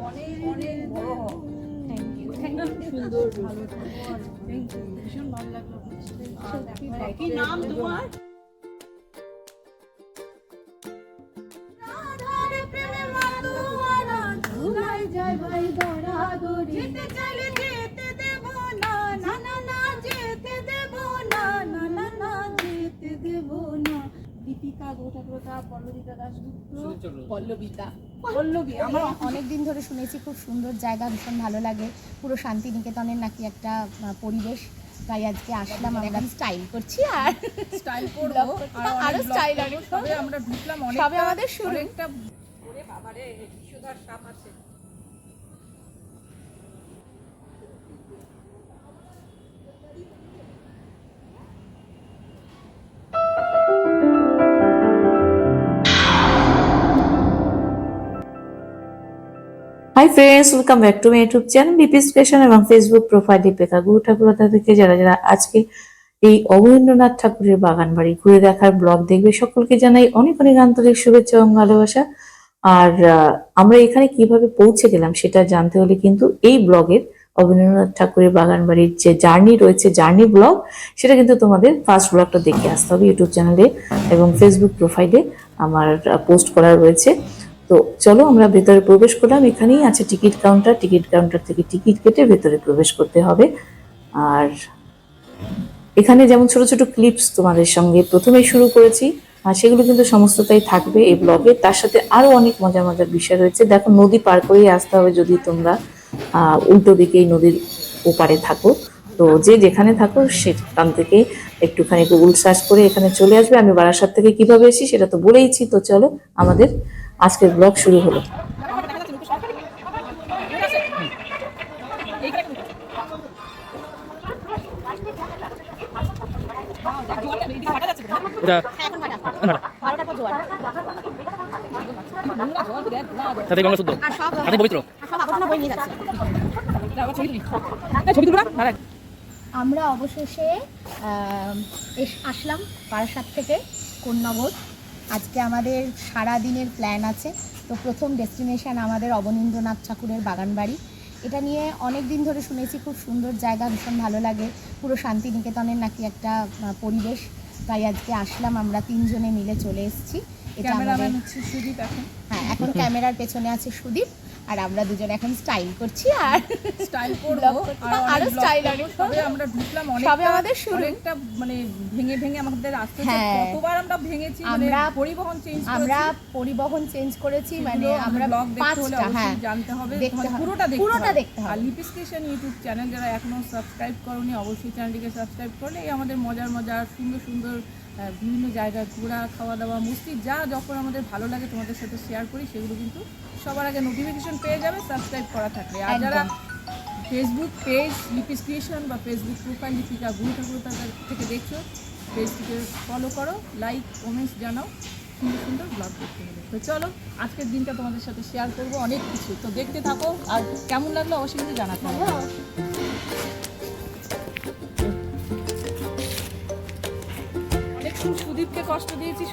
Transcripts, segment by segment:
অনেক অনেক বড় হও থ্যাংক ইউ থ্যাংক ইউ সুন্দর ভালো থ্যাংক ইউ ভীষণ ভালো লাগল আপনার কি নাম তোমার ভাই দৌড়াদৌড়ি যেতে চাইলে যেতে দেব না না না না যেতে দেব না না না না যেতে দেব না দীপিকা গৌঠাগ্রতা পল্লবিতা দাশগুপ্ত পল্লবিতা পল্লবী আমার আমার অনেক দিন ধরে শুনেছি খুব সুন্দর জায়গা ভীষণ ভালো লাগে। পুরো শান্তিনিকেতনের নাকি একটা পরিবেশ। তাই আজকে আসলাম আমরা। স্টাইল করছি আর স্টাইল করব। স্টাইল আর। সবে আমরা ঢুকলাম অনেক সবে আমাদের শুরু। একটা ওরে বাবারে সুধার সাপ আছে। Hi friends welcome back to my YouTube channel BP station এবং ফেসবুক প্রোফাইল দীপিকা গুরু ঠাকুরতা থেকে। যারা যারা আজকে এই অবনীন্দ্রনাথ ঠাকুরের বাগান বাড়ি ঘুরে দেখার ব্লগ দেখবে, সকলকে জানাই অনেক অনেক আন্তরিক শুভেচ্ছা এবং ভালোবাসা। আর আমরা এখানে কীভাবে পৌঁছে গেলাম সেটা জানতে হলে কিন্তু এই ব্লগের অবনীন্দ্রনাথ ঠাকুরের বাগান বাড়ির যে জার্নি রয়েছে, জার্নি ব্লগ, সেটা কিন্তু তোমাদের ফার্স্ট ব্লগটা দেখে আসতে হবে। ইউটিউব চ্যানেলে এবং ফেসবুক প্রোফাইলে আমার পোস্ট করা রয়েছে। তো চলো আমরা ভেতরে প্রবেশ করলাম। এখানেই আছে টিকিট কাউন্টার। টিকিট কাউন্টার থেকে টিকিট কেটে ভেতরে প্রবেশ করতে হবে। আর এখানে যেমন ছোট ছোট ক্লিপস তোমাদের সঙ্গে প্রথমেই শুরু করেছি, আর সেগুলো কিন্তু সমস্তটাই থাকবে এই ব্লগে তার সাথে আরও অনেক মজার মজার বিষয় রয়েছে। দেখো, নদী পার করেই আসতে হবে যদি তোমরা উল্টো দিকে এই নদীর ওপারে থাকো। তো যে যেখানে থাকো, সেখান থেকে একটুখানি গুগল সার্চ করে এখানে চলে আসবে। আমি বারাসাত থেকে কীভাবে এসেছি সেটা তো বলেইছি। তো চলো, আমাদের আজকের ব্লগ শুরু হলো। আমরা অবশেষে আহ, এস- আসলাম বারাসাত থেকে কোন্নগর আজকে আমাদের সারা দিনের প্ল্যান আছে। তো প্রথম ডেস্টিনেশান আমাদের অবনীন্দ্রনাথ ঠাকুরের বাগানবাড়ি। এটা নিয়ে অনেক দিন ধরে শুনেছি খুব সুন্দর জায়গা ভীষণ ভালো লাগে। পুরো শান্তিনিকেতনের নাকি একটা পরিবেশ। তাই আজকে আসলাম আমরা তিনজনে মিলে চলে এসেছি। এটা আমাদের হচ্ছে সুদীপ এখন। হ্যাঁ এখন ক্যামেরার পেছনে আছে সুদীপ। আর আমরা দুজন এখন স্টাইল করছি আর স্টাইল করব আর আরও অনেক সবে আমরা ঢুকলাম অনেক সবে আমাদের শুরু। অনেকটা মানে ভেঙে ভেঙে আমাদের আসতে। হ্যাঁ। কতবার আমরা ভেঙেছি মানে আমরা- পরিবহন চেঞ্জ করেছি আমরা পরিবহন চেঞ্জ করেছি মানে আমরা ব্লগ দেখতে হলে পাঁচটা হ্যাঁ জানতে হবে পুরোটা দেখতে পুরোটা। দেখতে হবে। আর লিপি স্টেশন ইউটিউব চ্যানেল যারা এখনও সাবস্ক্রাইব করনি অবশ্যই চ্যানেলটিকে সাবস্ক্রাইব করলে এই আমাদের মজার মজার সুন্দর সুন্দর বিভিন্ন জায়গায় ঘোরা খাওয়া দাওয়া মস্তি যা যখন আমাদের ভালো লাগে তোমাদের সাথে শেয়ার করি সেগুলো কিন্তু সবার আগে নোটিফিকেশন পেয়ে যাবে সাবস্ক্রাইব করা থাকলে আর যারা ফেসবুক পেজ লিপি ক্রিয়েশন বা ফেসবুক প্রোফাইল লিপিকা গুরু ঠাকুর থেকে দেখছ পেজটিকে ফলো করো লাইক কমেন্টস জানাও সুন্দর সুন্দর ব্লগ দেখতে হবে। তো চলো আজকের দিনটা তোমাদের সাথে শেয়ার করব অনেক কিছু। তো দেখতে থাকো আর কেমন লাগল অবশ্যই কিন্তু জানাতে হবে। সুদীপকে কষ্ট দিয়েছি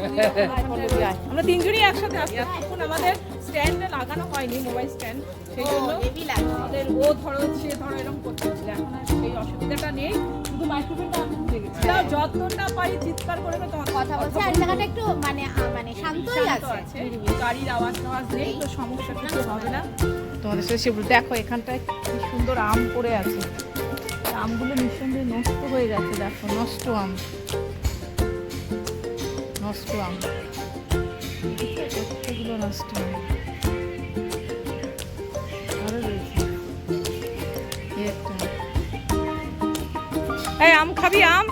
আমরা তিনজনই একসাথে আসছি এখন আমাদের স্ট্যান্ডে লাগানো হয়নি মোবাইল স্ট্যান্ড সেই জন্য আমাদের ও ধরো সে ধরো এরকম করতে হচ্ছিল এখন আর সেই অসুবিধাটা নেই শুধু মাইক্রোফোনটা আমি ভুলে গেছি তাও যতটা পারি চিৎকার করে কথা বলছি আর জায়গাটা একটু মানে মানে শান্তই শান্ত আছে গাড়ির আওয়াজ টাওয়াজ নেই তো সমস্যা কিছু হবে না। তোমাদের সাথে সেগুলো দেখো এখানটায় কি সুন্দর আম পড়ে আছে। আমগুলো নিঃসন্দেহে নষ্ট হয়ে গেছে দেখো নষ্ট আম। নষ্ট আম। প্রত্যেকগুলো নষ্ট আম আম খাবি, আম?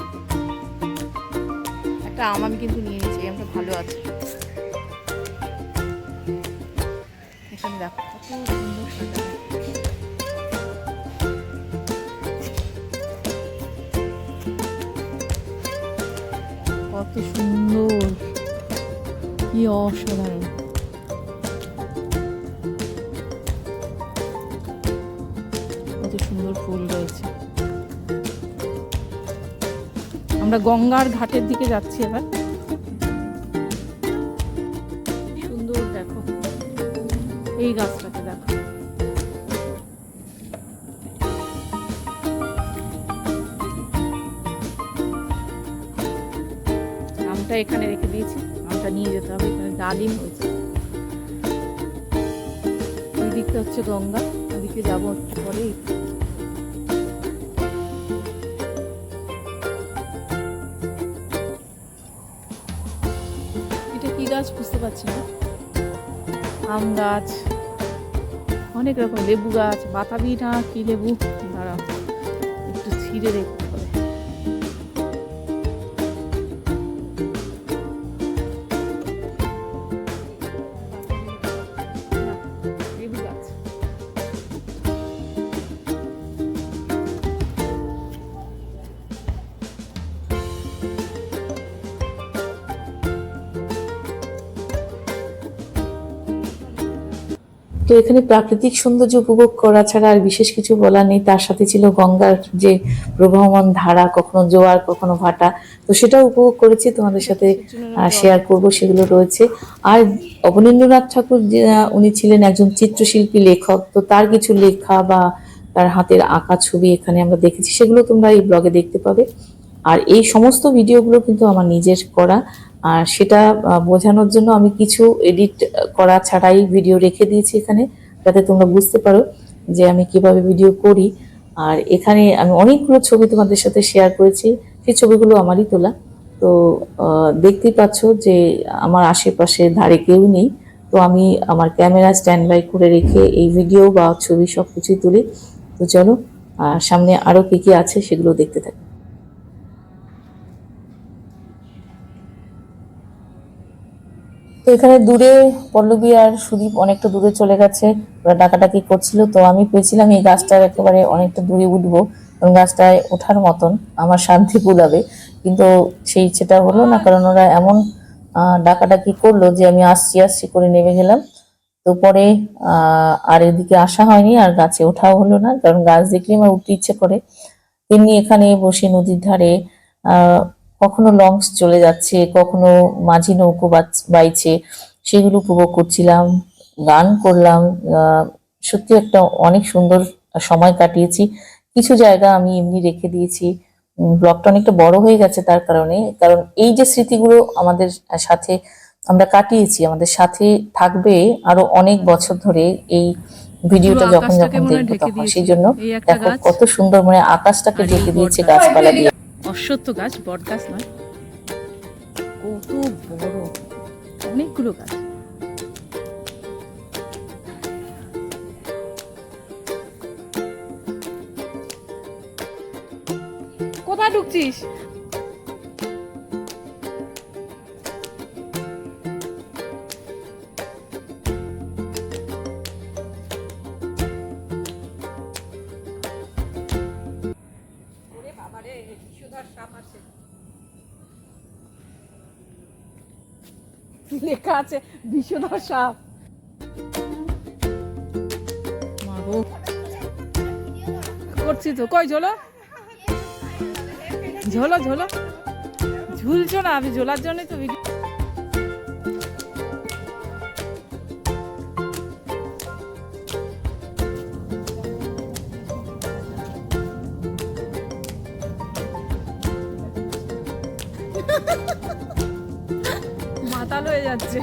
একটা আম আমি কিন্তু নিয়ে নিয়েছি আমটা ভালো আছে। এখানে দেখো কত সুন্দর, কি অসাধারণ। আমরা গঙ্গার ঘাটের দিকে যাচ্ছি এবার। সুন্দর দেখো। এই গাছটাকে দেখো। আমটা এখানে রেখে দিয়েছি। আমটা নিয়ে যেতে হবে, এখানে ডালিম হয়েছে। ওই দিকটা হচ্ছে গঙ্গা ওদিকে যাব একটু পরে পাচ্ছি না। আম গাছ, অনেক রকম লেবু গাছ, বাতাবি না কি লেবু। দাঁড়া একটু ছিঁড়ে দেখতে তো এখানে প্রাকৃতিক সৌন্দর্য উপভোগ করা ছাড়া আর বিশেষ কিছু বলার নেই। তার সাথে ছিল গঙ্গার যে প্রবাহমান ধারা, কখনো জোয়ার, কখনো ভাটা। তো সেটাও উপভোগ করেছি, তোমাদের সাথে শেয়ার করব, সেগুলো রয়েছে। আর অবনীন্দ্রনাথ ঠাকুর উনি ছিলেন একজন চিত্রশিল্পী লেখক। তো তার কিছু লেখা বা তার হাতের আঁকা ছবি এখানে আমরা দেখেছি, সেগুলো তোমরা এই ব্লগে দেখতে পাবে। আর এই সমস্ত ভিডিওগুলো কিন্তু আমার নিজের করা। আর সেটা বোঝানোর জন্য আমি কিছু এডিট করা ছাড়াই ভিডিও রেখে দিয়েছি এখানে যাতে তোমরা বুঝতে পারো যে আমি কীভাবে ভিডিও করি। আর এখানে আমি অনেকগুলো ছবি তোমাদের সাথে শেয়ার করেছি সেই ছবিগুলো আমারই তোলা। তো দেখতেই পাচ্ছ যে আমার আশেপাশে ধারে কেউ নেই। তো আমি আমার ক্যামেরা স্ট্যান্ড বাই করে রেখে এই ভিডিও বা ছবি সব কিছুই তুলি। তো চলো আহ, সামনে আরও কি কি আছে সেগুলো দেখতে থাকি। তো এখানে দূরে পল্লবী আর সুদীপ অনেকটা দূরে চলে গেছে। ওরা ডাকাডাকি করছিল, তো আমি পেয়েছিলাম এই গাছটার একেবারে অনেকটা দূরে উঠবো এবং গাছটায় ওঠার মতন আমার শান্তি কুলাবে কিন্তু সেই ইচ্ছেটা হলো না, কারণ ওরা এমন ডাকাডাকি করল যে আমি আসছি আসছি করে নেমে গেলাম। তো পরে আর এদিকে আসা হয়নি আর গাছে ওঠাও হলো না, কারণ গাছ দেখলে আমার উঠতে ইচ্ছে করে। তেমনি এখানে বসে নদীর ধারে কখনো লঞ্চ চলে যাচ্ছে কখনো মাঝি নৌকো বাইছে সেগুলো উপভোগ করছিলাম গান করলাম সত্যি একটা অনেক সুন্দর সময় কাটিয়েছি। কিছু জায়গা আমি এমনি রেখে দিয়েছি। ব্লগটা অনেকটা বড় হয়ে গেছে তার কারণে কারণ এই যে স্মৃতিগুলো আমাদের সাথে আমরা কাটিয়েছি আমাদের সাথে থাকবে আরও অনেক বছর ধরে এই ভিডিওটা যখন যখন দেখব তখন। সেই জন্য দেখো কত সুন্দর মানে আকাশটাকে ঢেকে দিয়েছে। গাছপালা দিয়ে। অশ্বত্থ গাছ বট গাছ নয়। কত বড়। অনেকগুলো গাছ। কোথায় ঢুকছিস? লেখা আছে বিষধর সাপ করছি তো, কই ঝোলো? ঝোলো ঝোলো। ঝুলছো না, আমি ঝোলার জন্যই তো ভিডিও যাচ্ছে।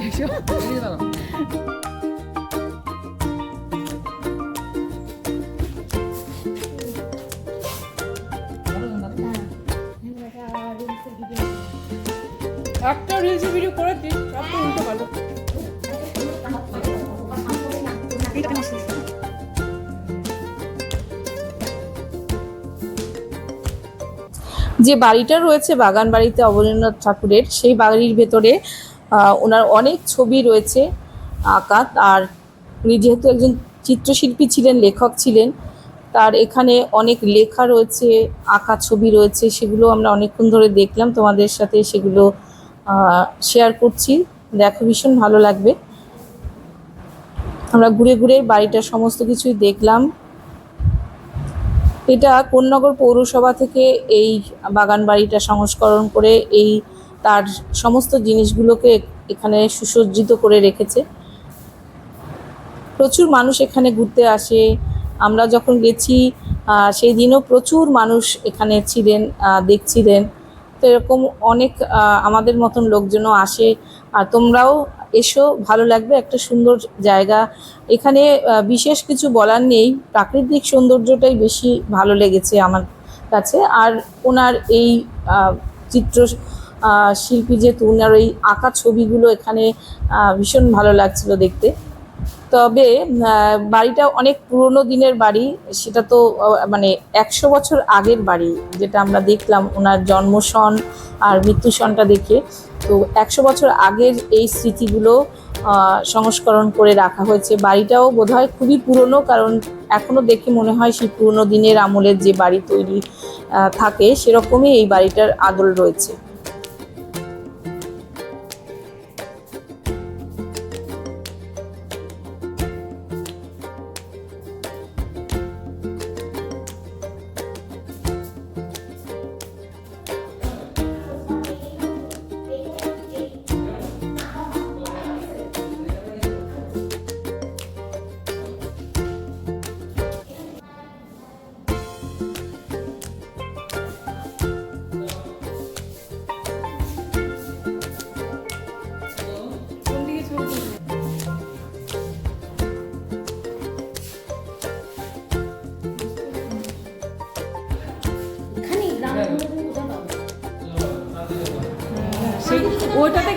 একটা ভিডিও যে বাড়িটা রয়েছে বাগান বাড়িতে অবনীন্দ্রনাথ ঠাকুরের সেই বাড়ির ভেতরে ওনার অনেক ছবি রয়েছে আঁকা আর উনি যেহেতু একজন চিত্রশিল্পী ছিলেন, লেখক ছিলেন, তার এখানে অনেক লেখা রয়েছে, আঁকা ছবি রয়েছে, সেগুলো আমরা অনেকক্ষণ ধরে দেখলাম। তোমাদের সাথে সেগুলো শেয়ার করছি। দেখো, ভীষণ ভালো লাগবে। আমরা ঘুরে ঘুরে বাড়িটার সমস্ত কিছুই দেখলাম। এটা কোন্নগর পৌরসভা থেকে এই বাগান বাড়িটা সংস্করণ করে এই তার সমস্ত জিনিসগুলোকে এখানে সুসজ্জিত করে রেখেছে। প্রচুর মানুষ এখানে ঘুরতে আসে। আমরা যখন গেছি সেই দিনও প্রচুর মানুষ এখানে ছিলেন দেখছিলেন। তো এরকম অনেক আমাদের মতন লোকজনও আসে। আর তোমরাও এসো, ভালো লাগবে, একটা সুন্দর জায়গা। এখানে বিশেষ কিছু বলার নেই। প্রাকৃতিক সৌন্দর্যটাই বেশি ভালো লেগেছে আমার কাছে। আর ওনার এই চিত্র শিল্পী যেহেতু ওনার ওই আঁকা ছবিগুলো এখানে ভীষণ ভালো লাগছিল দেখতে। তবে বাড়িটা অনেক পুরনো দিনের বাড়ি, সেটা তো মানে একশো বছর আগের বাড়ি, যেটা আমরা দেখলাম ওনার জন্মসন আর মৃত্যু সনটা দেখে। তো একশো বছর আগের এই স্মৃতিগুলো সংস্করণ করে রাখা হয়েছে। বাড়িটাও বোধহয় খুবই পুরনো, কারণ এখনও দেখে মনে হয় সেই পুরনো দিনের আমলের যে বাড়ি তৈরি থাকে, সেরকমই এই বাড়িটার আদল রয়েছে।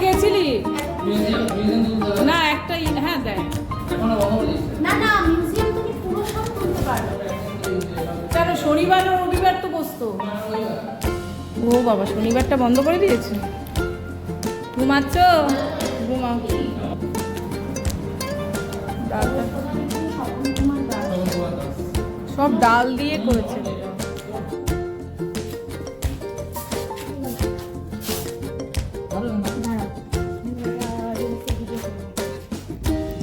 গেছিলি? না একটা ই- হ্যাঁ দেখ। না না মিউজিয়াম তুমি পুরো সব তুলতে পারবে। কেন শনিবার ও রবিবার তো বসতো। ও বাবা শনিবারটা বন্ধ করে দিয়েছে? ঘুমাচ্ছ? ডালটা সব ডাল দিয়ে করেছে।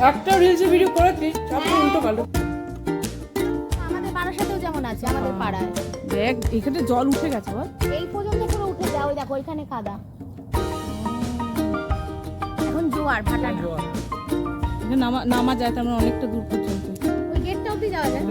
একটা রিলসে ভিডিও করেছি সব উল্টো ভালো আমাদের বারাসাতেও যেমন আছে আমাদের পাড়ায়। দেখ এখানে জল উঠে গেছে বল। এই পর্যন্ত পুরো উঠে যায় ওই দেখো ওইখানে কাদা। এখন জোয়ার ফাটা না এখানে নামা নামা যায় তার মানে অনেকটা দূর পর্যন্ত। ওই গেটটা অবধি যাওয়া যায়।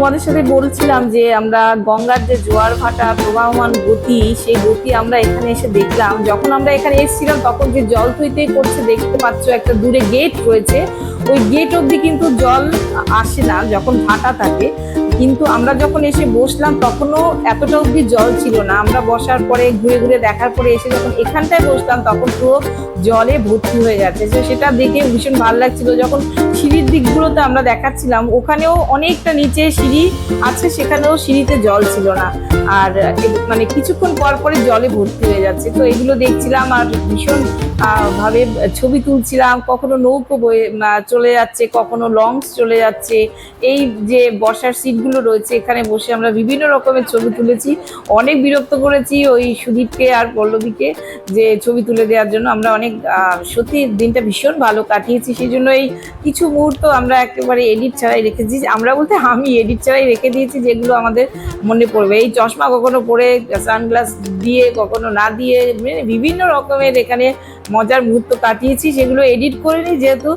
তোমাদের সাথে বলছিলাম যে আমরা গঙ্গার যে জোয়ার ভাটা প্রবাহমান গতি, সেই গতি আমরা এখানে এসে দেখলাম। যখন আমরা এখানে এসেছিলাম, তখন যে জল থইতে করছে, দেখতে পাচ্ছ একটা দূরে গেট রয়েছে। ওই গেট অব্দি কিন্তু জল আসে না, যখন ভাটা থাকে। কিন্তু আমরা যখন এসে বসলাম, তখনও এতটা অবধি জল ছিল না। আমরা বসার পরে, ঘুরে ঘুরে দেখার পরে এসে যখন এখানটায় বসলাম, তখন পুরো জলে ভর্তি হয়ে যাচ্ছে। তো সেটা দেখে ভীষণ ভালো লাগছিল। যখন সিঁড়ির দিকগুলোতে আমরা দেখাচ্ছিলাম, ওখানেও অনেকটা নিচে সিঁড়ি আছে, সেখানেও সিঁড়িতে জল ছিল না। আর মানে কিছুক্ষণ পর পরে জলে ভর্তি হয়ে যাচ্ছে। তো এগুলো দেখছিলাম আর ভীষণ ভাবে ছবি তুলছিলাম। কখনো নৌকো বয়ে চলে যাচ্ছে, কখনো লঞ্চ চলে যাচ্ছে। এই যে বসার সিটগুলো রয়েছে, এখানে বসে আমরা বিভিন্ন রকমের ছবি তুলেছি। অনেক বিরক্ত করেছি ওই সুদীপকে আর পল্লবীকে যে ছবি তুলে দেওয়ার জন্য। আমরা অনেক সত্যি দিনটা ভীষণ ভালো কাটিয়েছি সেই জন্য এই কিছু মুহূর্ত আমরা একেবারে এডিট ছাড়াই রেখেছি। আমরা বলতে আমি এডিট ছাড়াই রেখে দিয়েছি যেগুলো আমাদের মনে পড়বে। এই চশমা কখনো পরে, সানগ্লাস দিয়ে, কখনো না দিয়ে মানে বিভিন্ন রকমের এখানে মজার মুহূর্ত কাটিয়েছি, সেগুলো এডিট করে নিই যেহেতু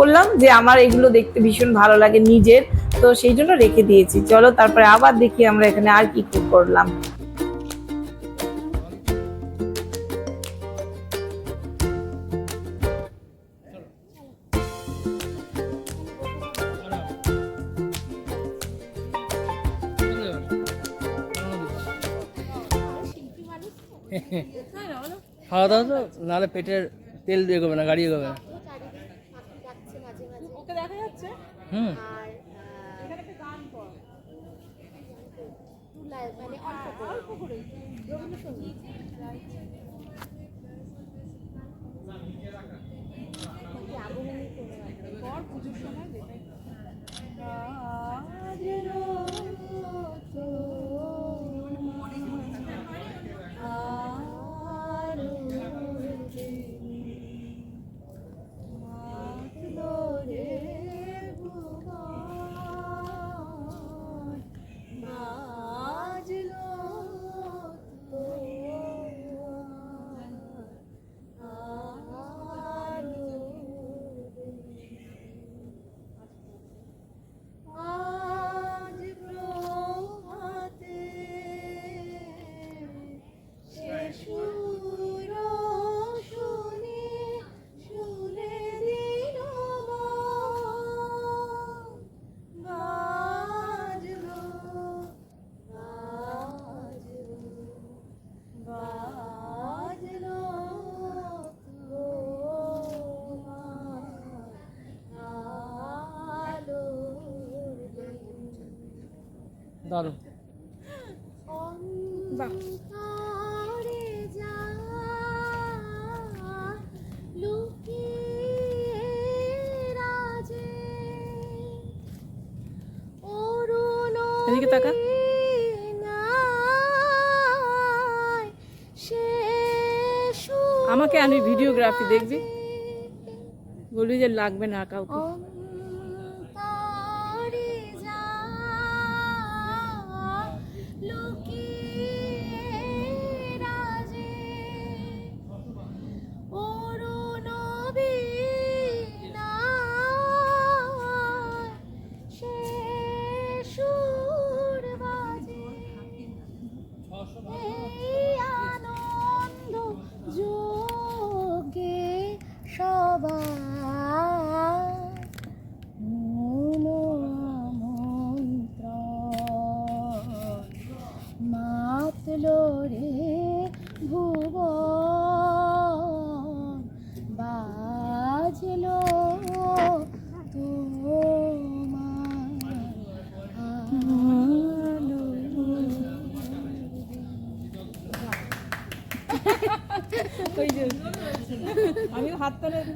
বললাম যে আমার এগুলো দেখতে ভীষণ ভালো লাগে নিজের, তো সেই জন্য রেখে দিয়েছি। চলো তারপরে আবার দেখি আমরা এখানে আর কি কি করলাম। খাওয়া দাওয়া তো, নাহলে পেটের তেল দিয়ে এগোবে না, গাড়ি এগোবে না পাখি ডাকছে মাঝে মাঝে ওকে দেখা যাচ্ছে। হুম। আর এখানে একটা গান কর। মানে অল্প করে। রবীন্দ্রসঙ্গীত। আগমনী পুজোর সময় দেবে আমাকে আমি ভিডিওগ্রাফি দেখবি? বলি যে লাগবে না কাউকে।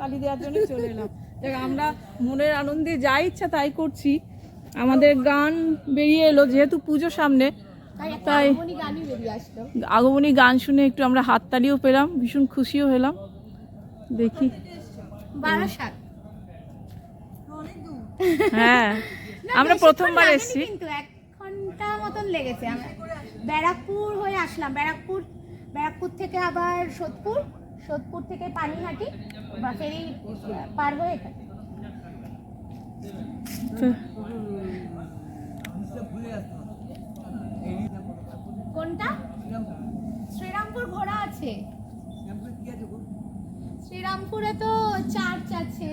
তালি দেওয়ার জন্য চলে এলাম। দেখ আমরা মনের আনন্দে যা ইচ্ছা তাই করছি। আমাদের গান বেরিয়ে এলো যেহেতু পুজো সামনে তাই আগমনী গান শুনে একটু আমরা হাততালিও পেলাম ভীষণ খুশিও হলাম। দেখি। হ্যাঁ আমরা প্রথমবার এসেছি। কিন্তু এক ঘণ্টা মতন লেগেছে। আমরা ব্যারাকপুর হয়ে আসলাম। ব্যারাকপুর ব্যারাকপুর থেকে আবার সোদপুর সোদপুর থেকে পানিহাটি। বা ফেরি পার হয়ে এখানে কোনটা? শ্রীরামপুর ঘোড়া আছে। শ্রীরামপুরে তো চার্চ আছে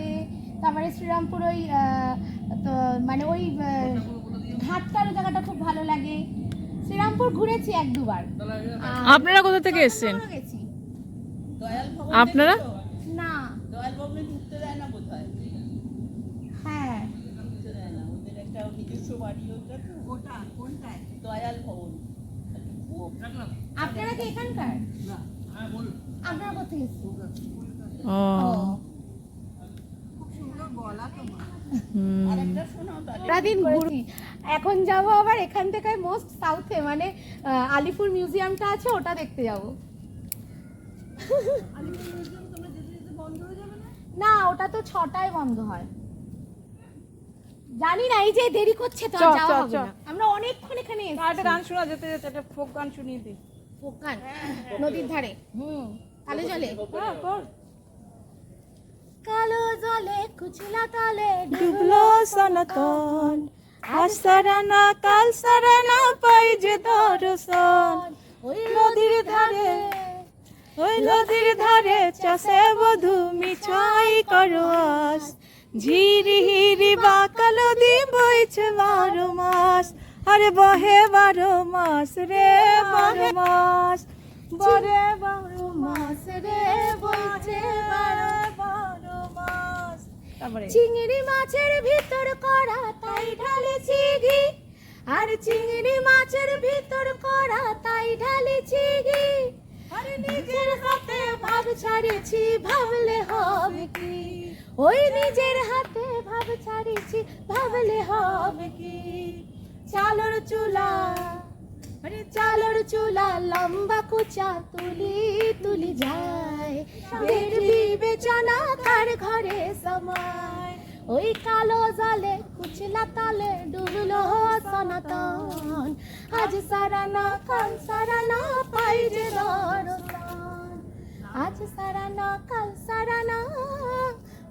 তারপরে শ্রীরামপুর ওই তো মানে ওই ঘাটটার জায়গাটা খুব ভালো লাগে। শ্রীরামপুর ঘুরেছি এক দুবার। আপনারা কোথা থেকে এসেছেন? আপনারা না হ্যাঁ আপনারা কি এখানকার? আপনারা কোথায় এসেছেন? ও। হুম। সারাদিন ঘুরি এখন যাব আবার এখান থেকে মোস্ট সাউথে মানে আলিপুর মিউজিয়ামটা আছে ওটা দেখতে যাব। না ওটা তো ছটায় বন্ধ হয়। জানি না এই যে দেরি করছে তো আর যাওয়া হবে। না। আমরা অনেকক্ষণ এখানে আর একটা গান শোনা যেতে যেতে একটা ফোক গান শুনিয়ে দিই। ওখান নদীর ধারে? হুম কালো জলে? হ্যাঁ কর কালো জলে কুচলা তলে ডুবলো সনাতন। আজ সারানা কাল সারানা পাই যে দর্শন। ওই নদীর ধারে ওই নদীর ধারে চাষে বধু মিছাই করো আস ঝিরি হিরি বা কালো দি বইছে বারো মাস। আরে বহে বারো মাস রে বারো মাস। বরে বারো মাস রে বলছে বারো মাস। চিংড়ি মাছের ভিতর করা তাই ঢালেছি ঘি আর চিংড়ি মাছের ভিতর করা তাই ঢালেছি ঘি আর নিজের হাতে ভাব ছাড়েছি ভাবলে হবে কি? ওই নিজের হাতে ভাব ছাড়েছি ভাবলে হবে কি? চালর চুলা আরে চালর চুলা লম্বা কুচা তুলি তুলি যায়। বিবেচনা তার ঘরে সময়। ওই কালো জলে কুচলা তালে ডুবলো সনাতন। আজ সারানা কাল সারানা পাই যে আজ সারানা কাল সারানা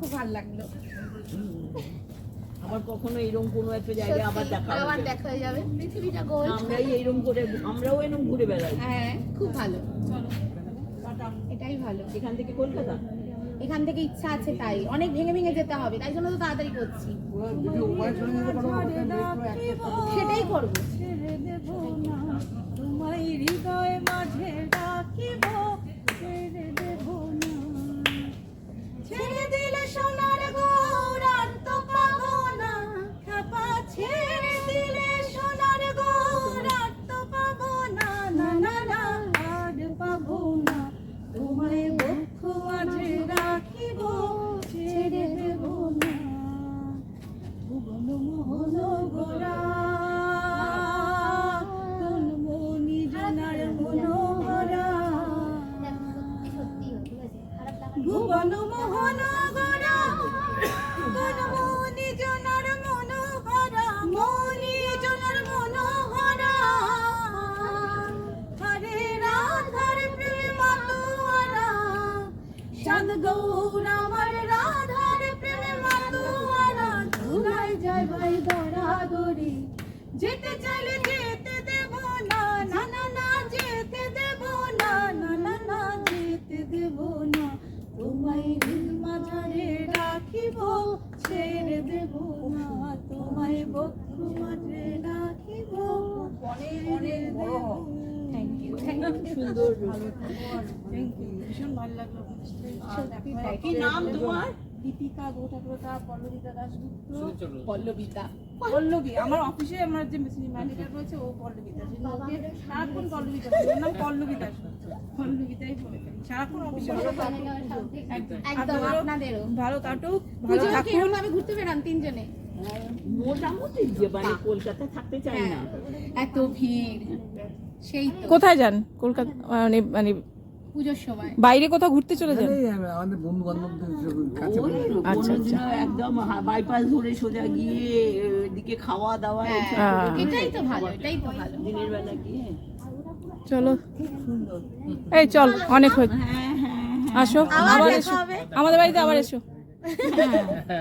খুব ভালো লাগল। আবার কখনো এরকম কোনো একটা জায়গায় আবার দেখা আবার দেখা হয়ে যাবে। পৃথিবীটা গোল আমরাই এরকম করে আমরাও এরকম ঘুরে বেড়াই। হ্যাঁ খুব ভালো। এটাই ভালো। এখান থেকে কলকাতা? এখান থেকে ইচ্ছা আছে তাই। অনেক ভেঙে ভেঙে যেতে হবে তাই জন্য তো তাড়াতাড়ি করছি। সেটাই করব। ভীষণ ভালো লাগল কি নাম তোমার? দীপিকা গোঠাকুরতা পল্লবিতা দাসগুপ্ত পল্লবিতা পল্লবী। আমার অফিসে আমার যে ম্যানেজার রয়েছে ও পল্লবিতা ওকে সারাক্ষণ পল্লবিতা ওর নাম পল্লবী দাসগুপ্ত পল্লবিতাই বলে সারাক্ষণ অফিসে একদম। একদম আপনাদেরও। ভালো কাটুক ভালো থাকুন কীরকম ঘুরতে বেরান তিনজনে? মোটামুটি যে মানে কলকাতায় থাকতে চাই না। এত ভিড়। সেই কোথায় যান? কলকাতা মানে মানে পুজোর সময়। বাইরে কোথাও ঘুরতে চলে যান? আমাদের বন্ধু বান্ধবদের কাছে ওই আচ্ছা, একদম বাইপাস ধরে সোজা গিয়ে এদিকে খাওয়া দাওয়া হ্যাঁ, করে এটাই তো ভালো এটাই তো ভালো। দিনের বেলা গিয়ে। চলো। এই চল অনেক হয়েছে হ্যাঁ হ্যাঁ হ্যাঁ। আসো আবার এসো। আমাদের বাড়িতে আবার এসো।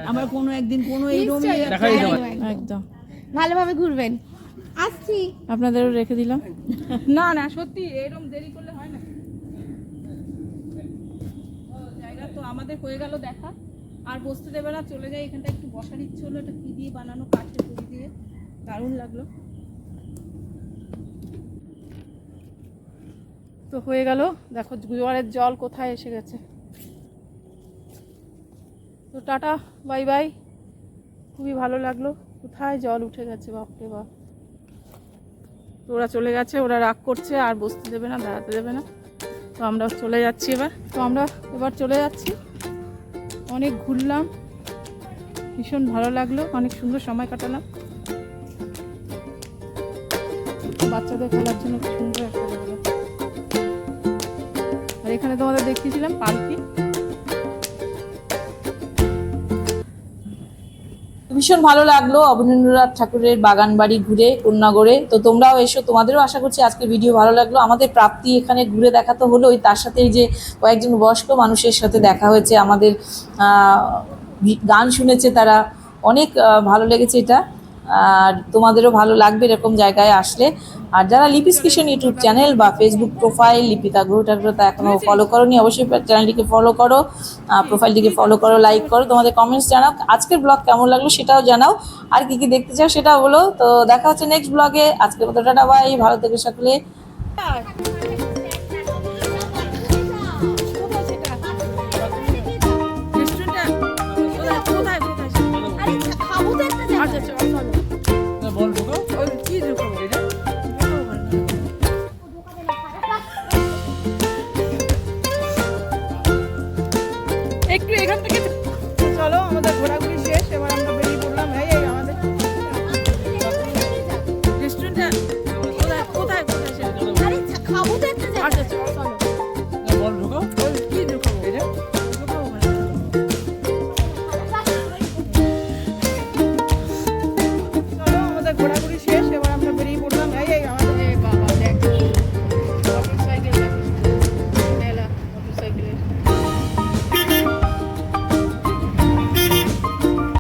আমরা কোনো একদিন কোনো এইরকম একদম, একদম। একদম। ভালোভাবে ঘুরবেন। আসছি। আপনাদেরও রেখে দিলাম। না না সত্যি এরকম দেরি করলে হয় না ও, জায়গা তো আমাদের হয়ে গেল দেখা। আর বসতে দেবে না, চলে যাই এখানটা একটু বসার ইচ্ছে হলো, এটা কি দিয়ে বানানো, কাঠের তৈরি দিয়ে। দারুণ লাগল। তো হয়ে গেল। দেখো জোয়ারের জল কোথায় এসে গেছে। তো টাটা, বাই বাই। খুবই ভালো লাগল। কোথায় জল উঠে গেছে, বাপরে বাপ। তো ওরা চলে গেছে, ওরা রাগ করছে, আর বসতে দেবে না, দাঁড়াতে দেবে না। তো আমরা চলে যাচ্ছি এবার। তো আমরা এবার চলে যাচ্ছি। অনেক ঘুরলাম। ভীষণ ভালো লাগল। অনেক সুন্দর সময় কাটালাম। বাচ্চাদের খেলার জন্য সুন্দর একটা আর এখানে তোমাদের দেখিয়েছিলাম পালকি। ভীষণ ভালো লাগল অবনীন্দ্রনাথ ঠাকুরের বাগান বাড়ি ঘুরে কন্যাগড়ে তো তোমরাও এসো, তোমাদেরও আশা করছি আজকে ভিডিও ভালো লাগল। আমাদের প্রাপ্তি এখানে ঘুরে দেখা তো হলো ওই তার সাথে যে কয়েকজন বয়স্ক মানুষের সাথে দেখা হয়েছে, আমাদের গান শুনেছে তারা, অনেক ভালো লেগেছে এটা। আর তোমাদেরও ভালো লাগবে এরকম জায়গায় আসলে। আর যারা লিপিস কিশন ইউটিউব চ্যানেল বা ফেসবুক প্রোফাইল লিপিকা গ্রহ ঠাকুরতা এখনও ফলো করোনি, অবশ্যই চ্যানেলটিকে ফলো করো প্রোফাইলটিকে ফলো করো লাইক করো, তোমাদের কমেন্টস জানাও, আজকের ব্লগ কেমন লাগল সেটাও জানাও। আর কি কি দেখতে চাও সেটাও বলো। তো দেখা হচ্ছে নেক্সট ব্লগে আজকের মতো টাটা বাই ভালো থেকে সকলে।